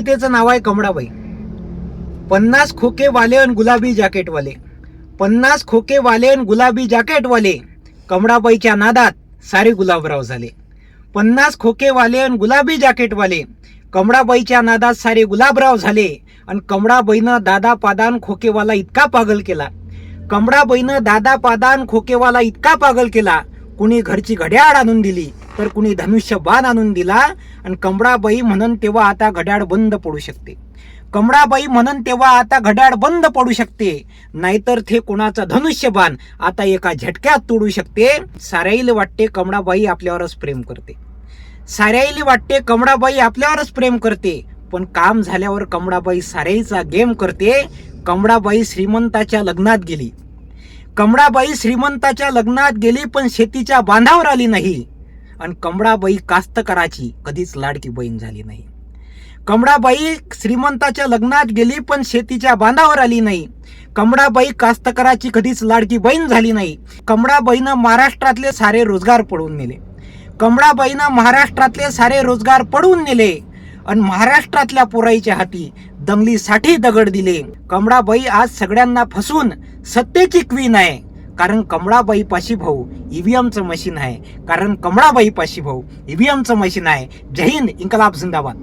तिचं नाव आहे कमळाबाई. पन्नास खोके वाले आणि गुलाबी जॅकेटवाले पन्नास खोके वाले आणि गुलाबी जॅकेटवाले कमळाबाईच्या नादात सारे गुलाबराव झाले. पन्नास खोके वाले आणि गुलाबी जॅकेटवाले कमळाबाईच्या नादात सारे गुलाबराव झाले. आणि कमळाबाईनं दादा पादान खोकेवाला इतका पागल केला. कमळाबाईनं दादा पादान खोकेवाला इतका पागल केला. कुणी घरची घड्याळ आणून दिली. तर कुणी धनुष्य बाण आणून दिला आणि कमळाबाई म्हणून तेव्हा आता घड्याळ बंद पडू शकते. कमळाबाई म्हणून तेव्हा आता घड्याळ बंद पडू शकते. नाहीतर ते कोणाचा धनुष्यबाण आता एका झटक्यात तोडू शकते. साऱ्याईला वाटते कमळाबाई आपल्यावरच प्रेम करते. साऱ्याईला वाटते कमळाबाई आपल्यावरच प्रेम करते. पण काम झाल्यावर कमळाबाई साऱ्याईचा गेम करते. कमळाबाई श्रीमंताच्या लग्नात गेली. कमळाबाई श्रीमंताच्या लग्नात गेली पण शेतीच्या बांधावर आली नाही. आणि कमळाबाई कास्तकाराची कधीच लाडकी बहीण झाली नाही. कमळाबाई श्रीमंताच्या लग्नात गेली पण शेतीच्या बांधावर आली नाही. कमळाबाई कास्तकाराची कधीच लाडकी बहीण झाली नाही. कमळाबाईनं महाराष्ट्रातले सारे रोजगार पडून नेले. कमळाबाईनं महाराष्ट्रातले सारे रोजगार पडून नेले आणि महाराष्ट्रातल्या पोराईच्या हाती दंगलीसाठी दगड दिले. कमळाबाई आज सगळ्यांना फसून सत्तेची क्वीन आहे. कारण कमळाबाई पाशी भाऊ ईव्हीएमचं मशीन आहे. कारण कमळाबाई पाशी भाऊ ईव्हीएमचं मशीन आहे. जय हिंद इन्कलाब झिंदाबाद